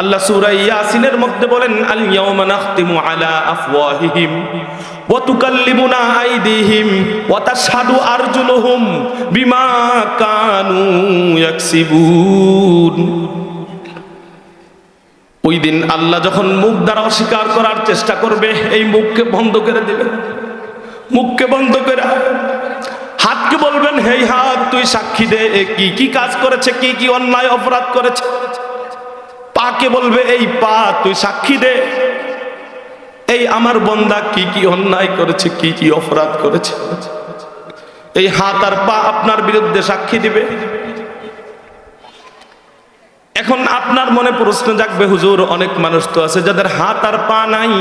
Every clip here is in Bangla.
আল্লাহ সূরা ইয়াসিনের মধ্যে বলেন, আল ইয়াউমা নাখতিমু আলা আফওয়াহিহিম ওয়া তুকাল্লিমুনা আইদিহিম ওয়া তাশহাদু আরজুলুহুম বিমা কানু ইয়াকসিবুন। ওই দিন আল্লাহ যখন মুখ দ্বারা অস্বীকার করার চেষ্টা করবে, এই মুখকে বন্ধ করে দেবে। মুখকে বন্ধ করে হাতকে বলবেন, হেই হাত, তুই সাক্ষী দে কি কি কাজ করেছে, কি কি অন্যায় অপরাধ করেছে? পাকে বলবে, এই পা, তুই সাক্ষী দে। এই আমার বন্দা কি কি অন্যায় করেছে, কি কি অপরাধ করেছে? এই হাত আর পা আপনার বিরুদ্ধে সাক্ষী দিবে। এখন আপনার মনে প্রশ্ন জাগবে, হুজুর, অনেক মানুষ তো আছে যাদের হাত আর পা নাই।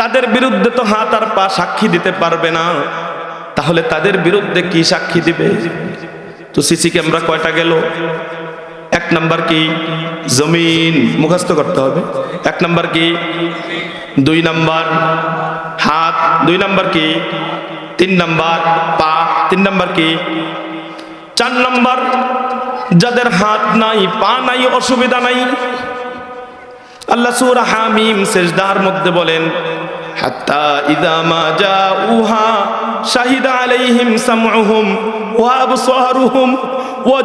তাদের বিরুদ্ধে তো হাত আর পা সাক্ষী দিতে পারবে না। তাহলে তাদের বিরুদ্ধে কি সাক্ষী দিবে? তো সিসি ক্যামেরা কয়টা গেল? এক নাম্বার কি? জমিন মুখস্থ করতে হবে। এক নাম্বার কি? দুই নাম্বার হাত। দুই নাম্বার কি? তিন নাম্বার পা। তিন নাম্বার কি? চার নাম্বার যাদের হাত নাই, পা নাই, অসুবিধা নাই। আল্লাহ সূরা হামিম সেজদার মধ্যে বলেন, হাত্তা ইদা মা জাউহা শাহিদা আলাইহিম সামউহুম ওয়া আবসারুহুম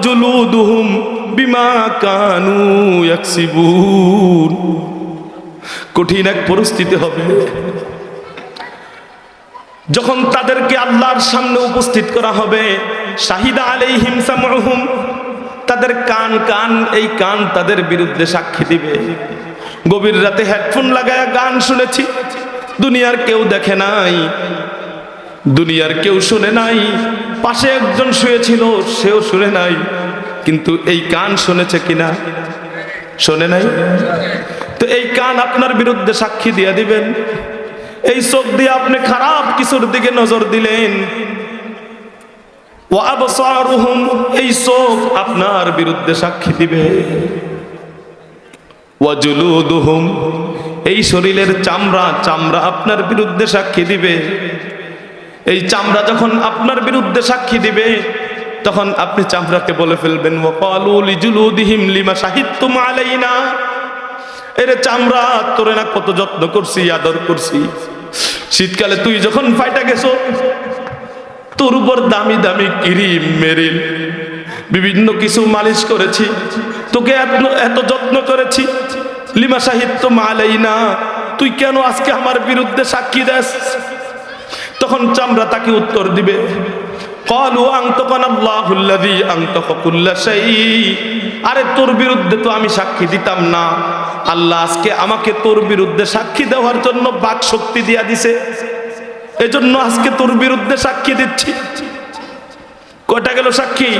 জুলুদুহুম বিমা কানু ইয়াকসিবুন কঠিন এক পরিস্থিতি হবে। যখন তাদেরকে আল্লাহর সামনে উপস্থিত করা হবে, শাহিদা আলাইহিম সামউহুম, তাদের কান কান, এই কান তাদের বিরুদ্ধে সাক্ষী দিবে। গভীর রাতে হেডফোন লাগায় গান শুনেছি। দুনিয়ার কেউ দেখে নাই, দুনিয়ার কেউ শুনে নাই। পাশে একজন শুয়েছিল, সেও শুনে নাই। কিন্তু এই কান শুনেছে কিনা? শোনে নাই? তো এই কান আপনার বিরুদ্ধে সাক্ষী দিয়ে দিবেন। এই চোখ দিয়ে আপনি খারাপ কিছুর দিকে নজর দিলেন। এই চোখ আপনার বিরুদ্ধে সাক্ষী দিবে। এই শরীরের চামড়া চামড়া আপনার বিরুদ্ধে সাক্ষী দিবে। এই চামড়া যখন আপনার বিরুদ্ধে সাক্ষী দিবে, তখন আপনি চামড়াকে বলে ফেলবেন লিমা শাহিদতুম আলাইনা। এরে চামড়া, তোরে না কত যত্ন করছি, আদর করছি। শীতকালে তুই যখন ফাইটা গেছো, তোর উপর দামি দামি ক্রিম মেরিল। বিভিন্ন কিছু মালিশ করেছি, তোকে এত যত্ন করেছি। লিমা সাহিত্য মালাই না তুই কেন আজকে আমার বিরুদ্ধে সাক্ষী দেস? তখন চামড়া তাকে উত্তর দিবে। আরে তোর বিরুদ্ধে তো আমি সাক্ষী দিতাম না। আল্লাহ আজকে আমাকে তোর বিরুদ্ধে সাক্ষী দেওয়ার জন্য বাক শক্তি দিয়া দিছে। এজন্য আজকে তোর বিরুদ্ধে সাক্ষী দিচ্ছি। কয়টা গেল সাক্ষী?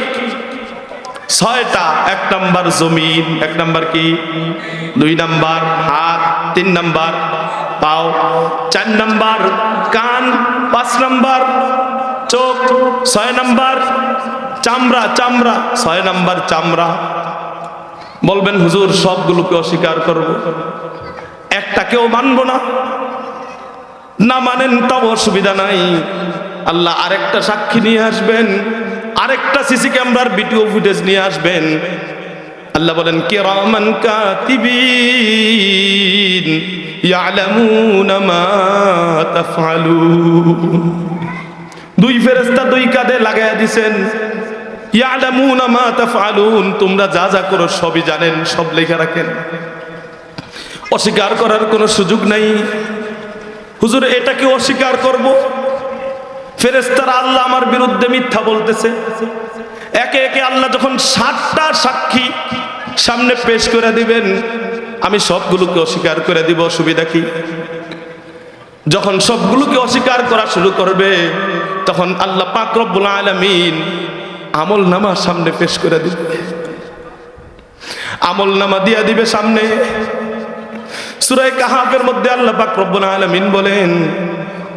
ছয়টা। এক নাম্বার জমিন, এক নাম্বার কি? দুই নাম্বার হাত, তিন নাম্বার পাও। চার নাম্বার কান, পাঁচ নাম্বার চোখ, ছয় নাম্বার চামড়া চামড়া, ছয় নাম্বার চামড়া। বলবেন, হুজুর, সবগুলোকে অস্বীকার করব। একটাকেও মানব না। না মানেন তাও অসুবিধা নাই। আল্লাহ আরেকটা সাক্ষী নিয়ে আসবেন। আরেকটা সিসি ক্যামেরার ভিডিও ফুটেজ নিয়ে আসবেন। আল্লাহ বলেন, কিরামান কাতিবিন ইয়ালামুনা মা তাফআলুন। দুই ফেরেশতা দুই কাঁধে লাগায়া দিছেন, ইয়ালামুনা মা তাফআলুন, তোমরা যা যা করো সবই জানেন, সব লেখা রাখেন। অস্বীকার করার কোনো সুযোগ নাই। হুজুর এটাকে অস্বীকার করব? ফেরেস্তারা আল্লাহ আমার বিরুদ্ধে মিথ্যা বলতেছে। একে একে আল্লাহ যখন সাতটা সাক্ষী সামনে পেশ করে দিবেন আমি সবগুলোকে অস্বীকার করে দিব অসুবিধা কি যখন সবগুলোকে অস্বীকার করা শুরু করবে তখন আল্লাহ পাক রব্বুল আলামিন আমল নামা সামনে পেশ করে দিবে আমল নামা দিয়া দিবে সামনে সূরা কাহাফের মধ্যে আল্লাহ পাক রব্বুল আলামিন বলেন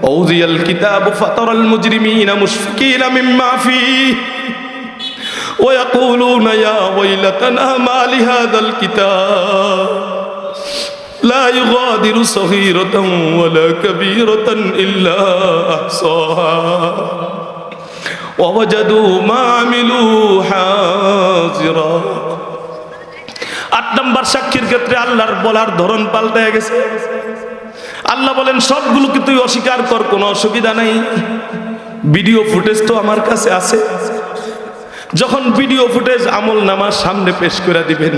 أوذي الكتاب فترى المجرمين مشفقين مما فيه ويقولون يا ويلتنا ما لهذا الكتاب لا يغادر صغيرة ولا كبيرة إلا أحصاها ووجدوا ما عملوا حاضرا আর নাম্বার সাক্ষীর ক্ষেত্রে আল্লাহর বলার ধরন পাল্টে গেছে আল্লাহ বলেন সবগুলোকে তুই অস্বীকার কর কোনো অসুবিধা নেই ভিডিও ফুটেজ তো আমার কাছে আছে যখন ভিডিও ফুটেজ আমল নামার সামনে পেশ করে দিবেন,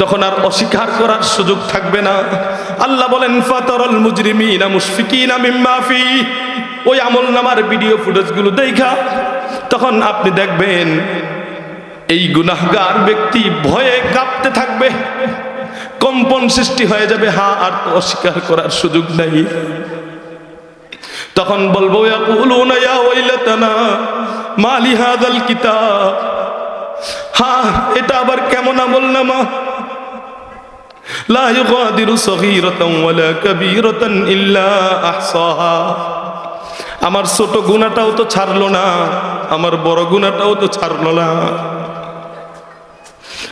তখন আর অস্বীকার করার সুযোগ থাকবে না। আল্লাহ বলেন, ফাতারল মুজরিমিনা মুশফিকিনা মিম্মা ফি। ওই আমল নামার ভিডিও ফুটেজগুলো দেখা, তখন আপনি দেখবেন, এই গুনাহগার ব্যক্তি ভয়ে কাঁপতে থাকবে, কম্পন সৃষ্টি হয়ে যাবে, হা, আর তো অস্বীকার করার সুযোগ নাই। তখন বলব ইয়া ওয়াইলাতানা মালি কিতাব। হ্যাঁ এটা আবার কেমন আমল নামা? লা ইউগাদিরু সগীরাতান ওয়ালা কাবীরাতান ইল্লা আহসাহা। আমার ছোট গুনাহটাও তো ছাড়লো না, আমার বড় গুনাহটাও তো ছাড়লো না।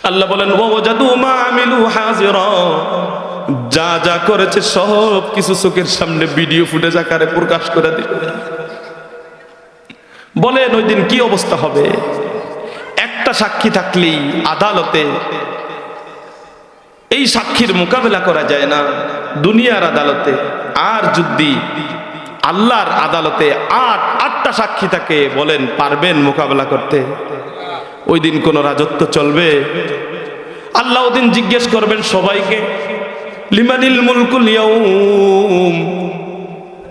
আল্লাহ বলেন ওয়াজাদু মা আমিলু হাজিরা। যা যা করেছে সব কিছু চোখের সামনে ভিডিও ফুটেজ আকারে প্রকাশ করে দিবে বলেন ওই দিন কি অবস্থা হবে? একটা সাক্ষী থাকলেই আদালতে এই সাক্ষীর মোকাবেলা করা যায় না দুনিয়ার আদালতে। আর যদি আল্লাহর আদালতে আট, আটটা সাক্ষী থাকে, বলেন পারবেন মোকাবেলা করতে। ওই দিন কোন রাজত্ব চলবে? আল্লাহ ওদিন জিজ্ঞেস করবেন সবাইকে, লিমানিল মুলকুল ইয়াউম?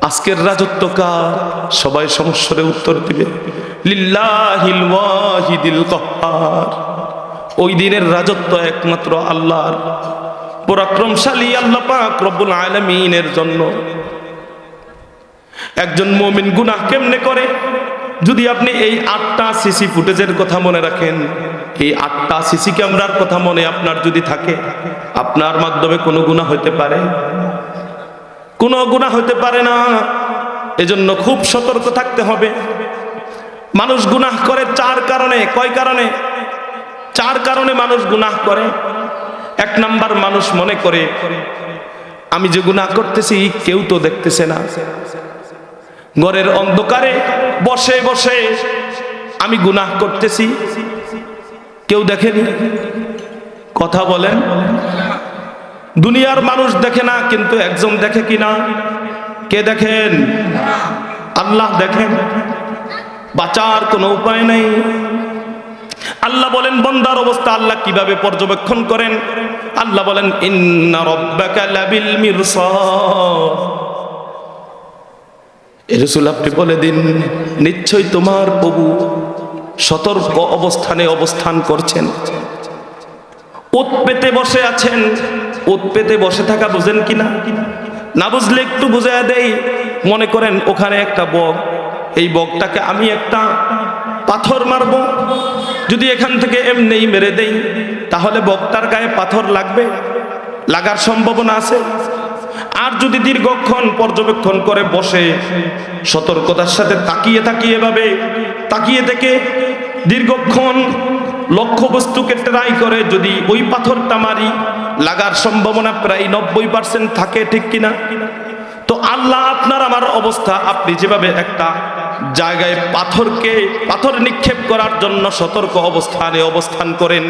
আজকের রাজত্ব কার? সবাই সমস্যারে উত্তর দিবে। লিল্লাহিল ওয়াহিদিল ওই দিনের রাজত্ব একমাত্র আল্লাহর। পরাক্রমশালী আল্লাহ পাক রব্বুল আলামিনের জন্য। একজন মুমিন গুনাহ কেমনে করে? যদি আপনি এই আটটা সিসি ফুটেজের কথা মনে রাখেন, এই আটটা সিসি ক্যামেরার কথা মনে আপনার যদি থাকে, আপনার মাধ্যমে কোনো গুনাহ হতে পারে। কোনো গুনাহ হতে পারে না। এজন্য খুব সতর্ক থাকতে হবে। মানুষ গুনাহ করে চার কারণে। কয় কারণে? চার কারণে মানুষ গুনাহ করে। এক নাম্বার মানুষ মনে করে, আমি যে গুনাহ করতেছি, কেউ তো দেখতেছে না। ঘরের অন্ধকারে বসে বসে আমি গুনাহ করতেছি। কেউ দেখেনি? কথা বলেন। দুনিয়ার মানুষ দেখে না, কিন্তু একজন দেখে কি না? কে দেখেন? আল্লাহ দেখেন। বাঁচার কোনো উপায় নেই। আল্লাহ বলেন, বন্দার অবস্থা আল্লাহ কীভাবে পর্যবেক্ষণ করেন? আল্লাহ বলেন, ইন্না আপনি বলে দিন নিশ্চয়ই তোমার প্রভু সতর্ক অবস্থানে অবস্থান করছেন। ওত পেতে বসে আছেন। ওত পেতে বসে থাকা বুঝেন কিনা? না বুঝলে একটু বুঝাইয়া দেই। মনে করেন ওখানে একটা বক। এই বকটাকে আমি একটা পাথর মারব। যদি এখান থেকে এমনিই মেরে দেই, তাহলে বকটার গায়ে পাথর লাগবে? লাগার সম্ভাবনা আছে? আর যদি দীর্ঘক্ষণ পর্যবেক্ষণ করে বসে, সতর্কতার সাথে তাকিয়ে তাকিয়ে ভাবে, তাকিয়ে থেকে দীর্ঘক্ষণ লক্ষ্য বস্তুকে ট্রাই করে যদি ওই পাথরটা মারি লাগার সম্ভাবনা প্রায় নব্বই পার্সেন্ট থাকে, ঠিক কিনা? তো আল্লাহ আপনার, আমার অবস্থা, আপনি যেভাবে একটা জায়গায় পাথরকে, পাথর নিক্ষেপ করার জন্য সতর্ক অবস্থানে অবস্থান করেন,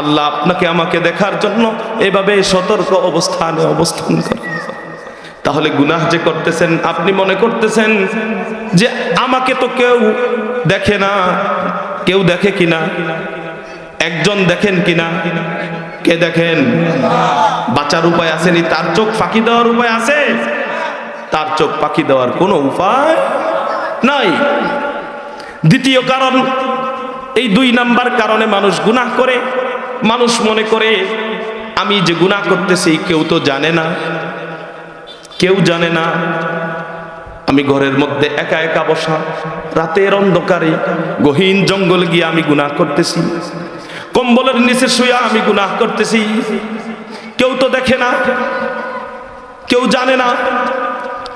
আল্লাহ আপনাকে আমাকে দেখার জন্য এভাবে সতর্ক অবস্থানে অবস্থান করেন। তাহলে গুনাহ যে করতেছেন, আপনি মনে করতেছেন যে আমাকে তো কেউ দেখে না, কেউ দেখে কিনা? একজন দেখেন কিনা? কে দেখেন? বাঁচার উপায় আসেনি, তার চোখ ফাঁকি দেওয়ার উপায় আছে? তার চোখ পাখি দেওয়ার কোনো উপায় নাই। দ্বিতীয় কারণ, এই দুই নাম্বার কারণে মানুষ গুনাহ করে। মানুষ মনে করে, আমি যে গুনাহ করতেছি, কেউ তো জানে না। কেউ জানে না, আমি ঘরের মধ্যে একা একা বসা, রাতের অন্ধকারে গহীন জঙ্গলে গিয়ে আমি গুনাহ করতেছি। কম্বলের নিচে শুয়া আমি গুনাহ করতেছি। কেউ তো দেখে না, কেউ জানে না।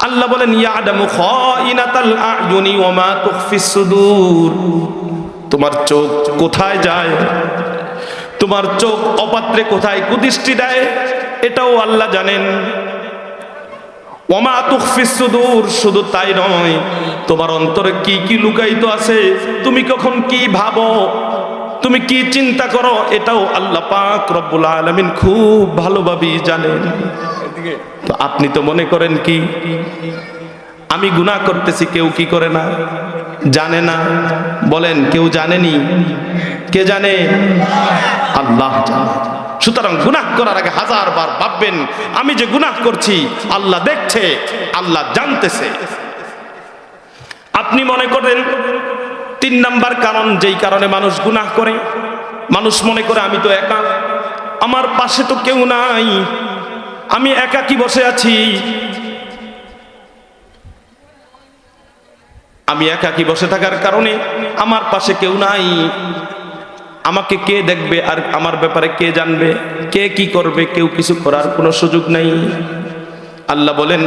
আল্লাহ বলেন ইয়াদামু খাইনাতাল আয়ুনি ওয়া মা তুখফিস সুদূর। তোমার চোখ কোথায় যায়? তোমার চোখ অপাত্রে কোথায় কুদৃষ্টি দেয়? এটাও আল্লাহ জানেন। ওমা তুখফিস সুদূর শুধু তাই নয়, তোমার অন্তরে কি কি লুকায়িত আছে? তুমি কখন কি ভাবো? তুমি কি চিন্তা করো? এটাও আল্লাহ পাক রব্বুল আলামিন খুব ভালোভাবেই জানেন। তো আপনি তো মনে করেন কি? আমি গুনাহ করতেছি কেউ কি করে না? জানে না। বলেন কেউ জানেনি? কে জানে? আল্লাহ জানে। সুতরাং গুনাহ করার আগে হাজার বার ভাববেন আমি যে গুনাহ করছি আল্লাহ দেখছে আল্লাহ জানতেছে। আপনি মনে করেন তিন নাম্বার কারণ, যেই কারণে মানুষ গুনাহ করে। মানুষ মনে করে, আমি তো একা। আমার পাশে তো কেউ নাই। আমি একা কি বসে আছি? আমি একাকি বসে থাকার কারণে আমার পাশে কেউ নাই। আমাকে কে দেখবে আর আমার ব্যাপারে কে জানবে? কে কি করবে? কেউ কিছু করার কোনো সুযোগ নাই। আল্লাহ বলেন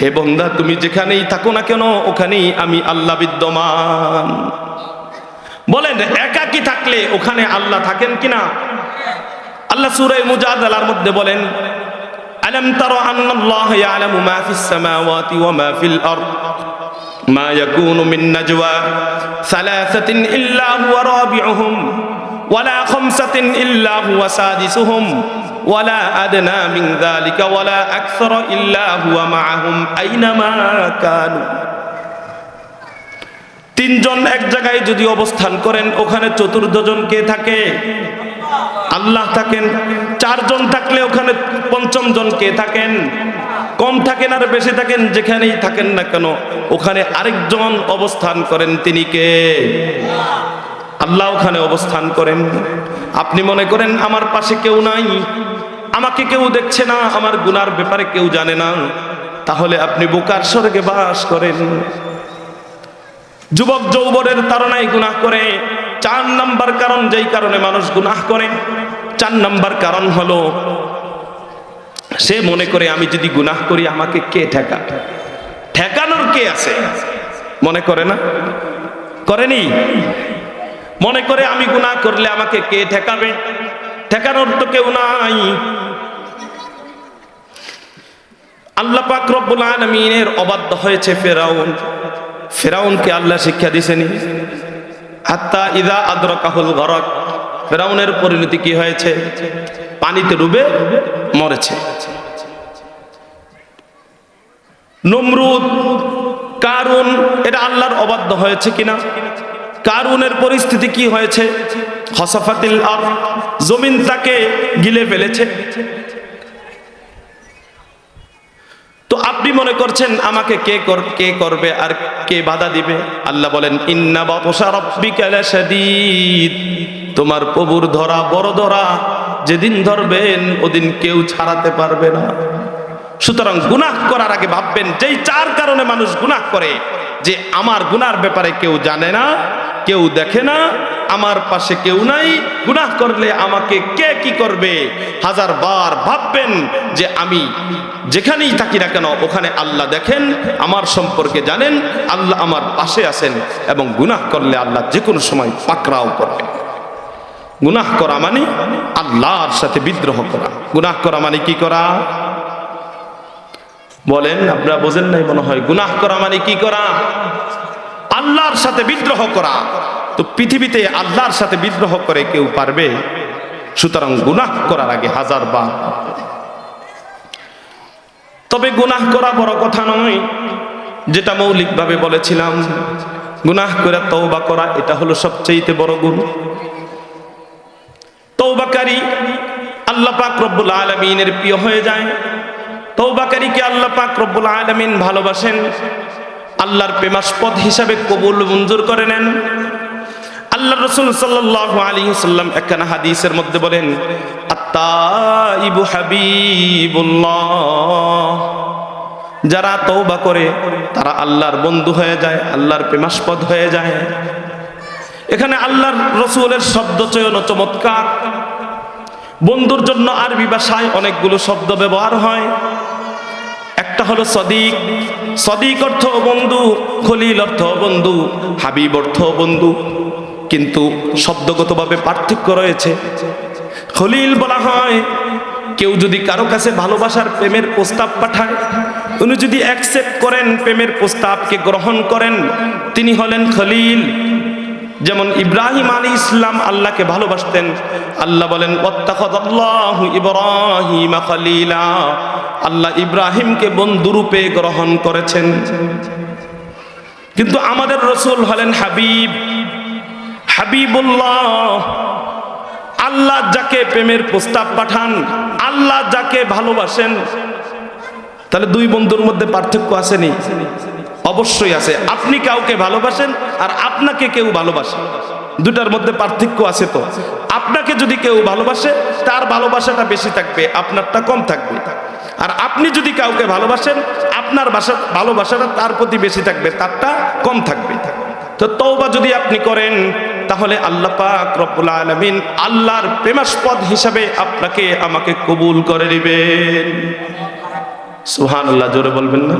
হে বন্ধা তুমি যেখানেই থাকো না কেন, ওখানেই আমি আল্লাহ বিদ্যমান। বলেন, একাকি থাকলে ওখানে আল্লাহ থাকেন কিনা? আল্লাহ সুরাই মুজাদালার মধ্যে বলেন, আলম তার ওয়ালা খামসাতিন ইল্লা হুয়া ওয়ালা আদনা মিন ওয়ালা আকসার ইল্লা হুয়া মাআহুম আইনামা কানু। তিনজন এক জায়গায় যদি অবস্থান করেন, ওখানে চতুর্থজন কে থাকে? আল্লাহ থাকেন। চারজন থাকলে ওখানে পঞ্চম জন কে থাকেন? কম থাকেন আর বেশি থাকেন, যেখানেই থাকেন না কেন, ওখানে আরেকজন অবস্থান করেন, তিনি কে? আল্লাহ ওখানে অবস্থান করেন। আপনি মনে করেন, আমার পাশে কেউ নাই, আমাকে কেউ দেখছে না, আমার গুনার ব্যাপারে কেউ জানে না। তাহলে আপনি বোকার স্বর্গে বাস করেন। যুবক যৌবনের তারনায় গুনাহ করে, চার নাম্বার কারণ যেই কারণে মানুষ গুনাহ করে, চার নাম্বার কারণ হলো, সে মনে করে, আমি যদি গুনাহ করি, আমাকে কে ঠেকা ঠেকানোর কে আছে? মনে করে না? করেনি? মনে করে আমি গুনাহ করলে আমাকে কে ঠেকাবে? ঠেকানোর তো কেউ নাই। আল্লাহ পাক রব্বুল আলামিনের অবাধ্য হয়েছে ফেরাউন। ফেরাউনকে আল্লাহ শিক্ষা দিছেনি। হাত্তা ইদা আদ্রকাহুল গরক। ফেরাউনের পরিণতি কি হয়েছে? পানিতে ডুবে মরেছে। নমরুদ, কারুন, এটা আল্লাহর অবাধ্য হয়েছে কিনা? কারুনের পরিস্থিতি কি হয়েছে? হসাফাতিল আর জমিন তাকে গিলে ফেলেছে। তো আপনি মনে করছেন আমাকে কে কর, কে করবে আর কে বাধা দিবে? আল্লাহ বলেন, ইন্না বাতসা রাব্বিকা লাশাদীদ। তোমার প্রভুর ধরা বড় ধরা, যেদিন ধরবেন ওদিন কেউ ছাড়াতে পারবে না। সুতরাং গুনাহ করার আগে ভাববেন, যেই চার কারণে মানুষ গুনাহ করে যে আমার গুনার ব্যাপারে কেউ জানে না, কেউ দেখে না, আমার পাশে কেউ নাই, গুনাহ করলে আমাকে কে কি করবে? হাজার বার ভাববেন যে আমি যেখানেই থাকি না কেন, ওখানে আল্লাহ দেখেন, আমার সম্পর্কে জানেন, আল্লাহ আমার পাশে আছেন এবং গুনাহ করলে আল্লাহ যে কোনো সময় পাকড়াও করবে গুনাহ করা মানে আল্লাহর সাথে বিদ্রোহ করা। গুনাহ করা মানে কি করা? বলেন, আপনারা বোঝেন নাই মনে হয়, গুনাহ করা মানে কি করা? আল্লাহর সাথে বিদ্রোহ করা। তো পৃথিবীতে আল্লাহর সাথে বিদ্রোহ করে কেউ পারবে? সুতরাং গুনাহ করার আগে হাজার বার তবে গুনাহ করা বড় কথা নয়, যেটা মৌলিকভাবে বলেছিলাম। গুনাহ করে তওবা করা, এটা হলো সবচেয়ে বড় গুণ। তৌবাকারী আল্লাহ পাক রব্বুল আলমিনের প্রিয় হয়ে যায়। তৌবাকারীকে আল্লাহ পাক রব্বুল আলমিন ভালোবাসেন। আল্লাহর প্রেমাস্পদ হিসাবে কবুল মঞ্জুর করে নেন। আল্লাহ রসুল সাল্লাহ আলী সাল্লাম একখানা হাদিসের মধ্যে বলেন আত্মাইবু হাবিবুল্লাহ। যারা তৌবা করে, তারা আল্লাহর বন্ধু হয়ে যায়, আল্লাহর প্রেমাস্পদ হয়ে যায়। এখানে আল্লাহর রসুলের শব্দ চয়ন চমৎকার। বন্ধুর জন্য আরবি ভাষায় অনেকগুলো শব্দ ব্যবহার হয়। একটা হলো সদিক। সদিক অর্থ বন্ধু, খলিল অর্থ বন্ধু, হাবিব অর্থ বন্ধু। কিন্তু শব্দগতভাবে পার্থক্য রয়েছে। খলিল বলা হয়, কেউ যদি কারও কাছে ভালোবাসার প্রেমের প্রস্তাব পাঠায়, উনি যদি অ্যাকসেপ্ট করেন প্রেমের প্রস্তাবকে গ্রহণ করেন, তিনি হলেন খলিল। যেমন ইব্রাহিম আলী ইসলাম আল্লাহকে ভালোবাসতেন, আল্লাহ বলেন, "ওয়াত্তাখাযাল্লাহু ইব্রাহিমা খলিলা। আল্লাহ ইব্রাহিমকে বন্ধুরূপে গ্রহণ করেছেন। কিন্তু আমাদের রসুল হলেন হাবিব। হাবিবুল্লাহ, আল্লাহ যাকে প্রেমের প্রস্তাব পাঠান, আল্লাহ যাকে ভালোবাসেন। তাহলে দুই বন্ধুর মধ্যে পার্থক্য আসেনি অবশ্যই আছে। আপনি কাউকে ভালোবাসেন আর আপনাকে কেউ ভালোবাসে। দুটার মধ্যে পার্থক্য আছে তো। আপনাকে যদি কেউ ভালোবাসে, তার ভালোবাসাটা বেশি থাকবে, আপনারটা কম থাকবে। আর আপনি যদি কাউকে ভালোবাসেন, আপনার বাসা, ভালোবাসাটা তার প্রতি বেশি থাকবে, তারটা কম থাকবে। তো তওবা যদি আপনি করেন, তাহলে আল্লাহ পাক রব্বুল আলামিন আল্লাহর প্রেমাস্পদ হিসাবে আপনাকে আমাকে কবুল করে নেবেন। সুবহানাল্লাহ, জোরে বলবেন না?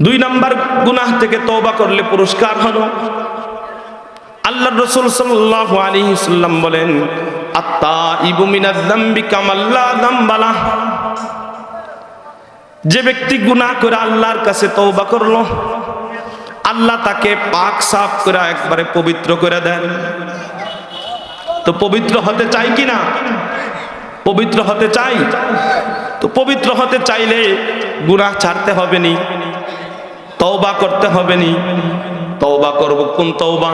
দুই নাম্বার গুনাহ থেকে তওবা করলে পুরস্কার হলো। আল্লাহ রসুল সাল্লাল্লাহু আলাইহি সাল্লাম বলেন আত্তা ইবু মিনাজ যামবি কামাল্লা যে ব্যক্তি গুনাহ করে আল্লাহর কাছে তওবা করল, আল্লাহ তাকে পাক সাফ করে একবারে পবিত্র করে দেন। তো পবিত্র হতে চাই কি না? পবিত্র হতে চাই? তো পবিত্র হতে চাইলে গুনাহ ছাড়তে হবে নি। তওবা করতে হবে নি তওবা করব কোন তওবা?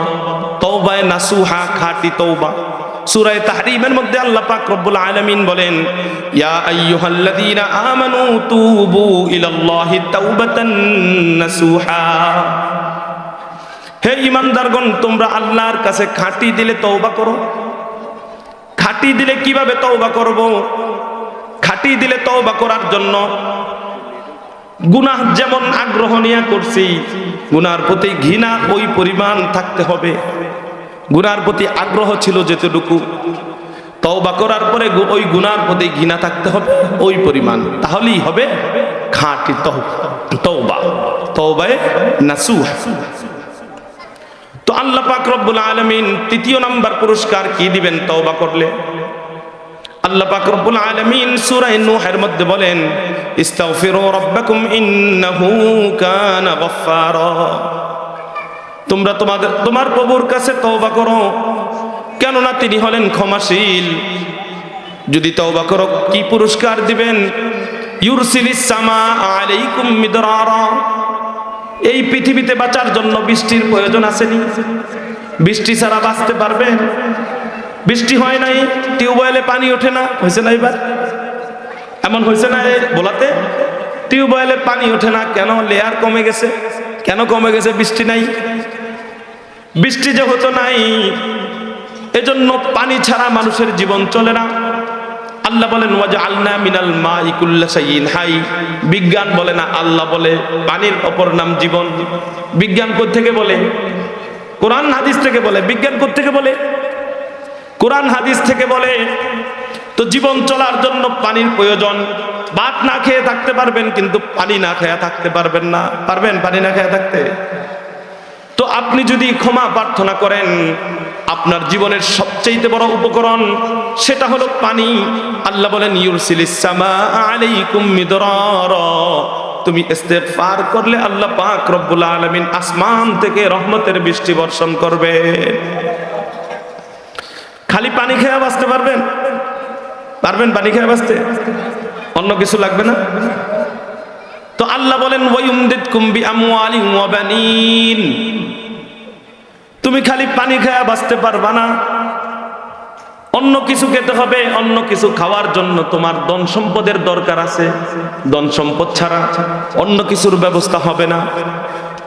তওবায় নাসুহা, খাঁটি তওবা। সূরা তাহরিমের মধ্যে আল্লাহ পাক রব্বুল আলামিন বলেন, ইয়া আইয়ুহাল্লাযীনা আমানু তুবু ইলাল্লাহি তাওবাতান নাসুহা। হে ইমানদারগণ, তোমরা আল্লাহর কাছে খাঁটি দিলে তওবা করো। খাঁটি দিলে কীভাবে তওবা করব? খাঁটি দিলে তওবা করার জন্য গুনাহ যেমন আগ্রহ নিয়ে করছি, গুনার প্রতি ঘৃণা ওই পরিমাণ থাকতে হবে। গুনার প্রতি আগ্রহ ছিল যেতটুকু, তওবা করার পরে ওই গুনার প্রতি ঘৃণা থাকতে হবে ওই পরিমাণ। তাহলেই হবে খাঁটি তওবা। তওবা। তওবায়ে নাসুহ। তো আল্লাহ পাক রব্বুল আলামিন তৃতীয় নাম্বার পুরস্কার কি দিবেন তওবা করলে? আল্লাহ পাক রব্বুল আলামিন সূরা নূহের মধ্যে বলেন, ইস্তাগফিরু রাব্বাকুম ইন্নাহু কানা গফফারা। তোমরা তোমাদের, তোমার প্রভুর কাছে তওবা করো। কেননা তিনি হলেন ক্ষমাশীল। যদি তওবা করো, কি পুরস্কার দিবেন? ইউরসিলিস সামা আলাইকুম মিদরারা। এই পৃথিবীতে বাঁচার জন্য বৃষ্টির প্রয়োজন আসেনি বৃষ্টি ছাড়া বাঁচতে পারবেন? বৃষ্টি হয় নাই, টিউবওয়েলে পানি ওঠে না, হয়েছে না এবার? এমন হয়েছে না বলাতে? টিউবওয়েলে পানি ওঠে না, কেন লেয়ার কমে গেছে? কেন কমে গেছে বৃষ্টি নাই? বৃষ্টি যেহেতু নাই, এজন্য পানি ছাড়া মানুষের জীবন চলে না। আল্লাহ বলেন ওয়াজা আল্লাহ মিনাল মা ইকুল্লা সাইন হাই। বিজ্ঞান বলে না, আল্লাহ বলে, পানির অপর নাম জীবন। বিজ্ঞান থেকে বলে? কোরআন হাদিস থেকে বলে, বিজ্ঞান থেকে বলে? কোরআন হাদিস থেকে বলে, তো জীবন চলার জন্য পানির প্রয়োজন। ভাত না খেয়ে থাকতে পারবেন, কিন্তু পানি না খেয়ে থাকতে পারবেন না। পারবেন পানি না খেয়ে থাকতে? তো আপনি যদি ক্ষমা প্রার্থনা করেন, আপনার জীবনের সবচেয়ে বড় উপকরণ সেটা হলো পানি। আল্লাহ বলেন তুমি ইস্তেগফার করলে আল্লাহ পাক রব্বুল আলামিন আসমান থেকে রহমতের বৃষ্টি বর্ষণ করবে। খালি পানি খেয়ে বাঁচতে পারবেন? পারবেন পানি খেয়ে বাঁচতে? অন্য কিছু লাগবে না? তো আল্লাহ বলেন তুমি খালি পানি খেয়ে বাঁচতে পারবা না। অন্য কিছু খেতে হবে, অন্য কিছু খাওয়ার জন্য তোমার ধন সম্পদের দরকার আছে, ধন সম্পদ ছাড়া অন্য কিছুর ব্যবস্থা হবে না।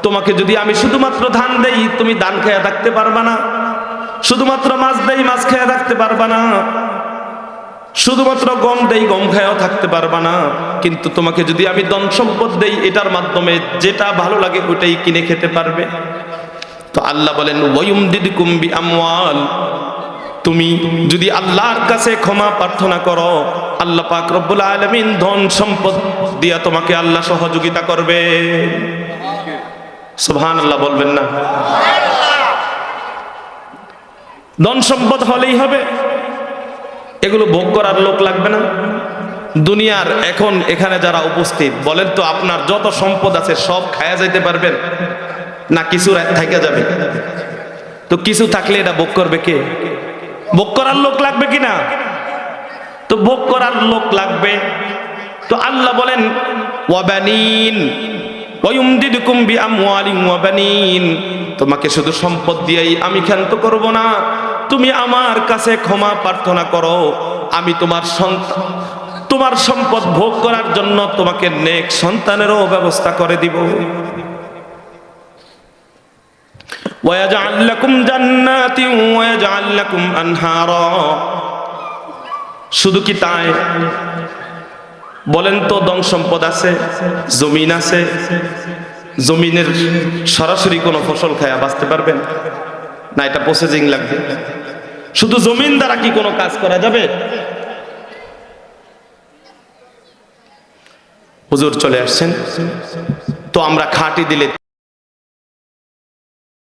তোমাকে যদি আমি শুধুমাত্র ধান দেই, তুমি ধান খেয়ে থাকতে পারবা না। শুধুমাত্র মাছ দেই মাছ খেয়ে থাকতে পারবা না। শুধুমাত্র গম দেই গম খেয়েও থাকতে পারবা না। কিন্তু তোমাকে যদি আমি ধন সম্পদ দেই, এটার মাধ্যমে যেটা ভালো লাগে ওটাই কিনে খেতে পারবে। তো আল্লাহ বলেন ওয়ুম দিদি কুম্বি আমওয়াল তুমি যদি আল্লাহর কাছে ক্ষমা প্রার্থনা করো, আল্লাহ পাক রব্বুল আলামিন ধন সম্পদ দিয়া তোমাকে আল্লাহ সহযোগিতা করবে। সুবহানাল্লাহ বলবেন না। ধন সম্পদ হলেই হবে। এগুলো ভোগ করার লোক লাগবে না। দুনিয়ার এখন এখানে যারা উপস্থিত, বলেন তো আপনার যত সম্পদ আছে সব খায়া যাইতে পারবেন? না কিছু থেকে যাবে? তো কিছু থাকলে এটা ভোগ করবে কে? ভোগ করার লোক লাগবে কি না? তো ভোগ করার লোক লাগবে। তো আল্লাহ বলেন ওয়াবানিন ওয়ুমদিদুকুম বিআমওয়ালিন ওয়াবানিন তোমাকে শুধু সম্পদ দিয়েই আমি ক্ষান্ত করব না। তুমি আমার কাছে ক্ষমা প্রার্থনা করো। আমি তোমার সন্তান, তোমার সম্পদ ভোগ করার জন্য তোমাকে নেক সন্তানেরও ব্যবস্থা করে দিব। শুধু কি তাই? বলেন তো দং সম্পদ আছে, জমিন আছে জমিনের সরাসরি কোনো ফসল খায়া বাঁচতে পারবেন? না, এটা প্রসেসিং লাগবে। শুধু জমিন দ্বারা কি কোনো কাজ করা যাবে? হুজুর চলে আসছেন। তো আমরা খাঁটি দিলে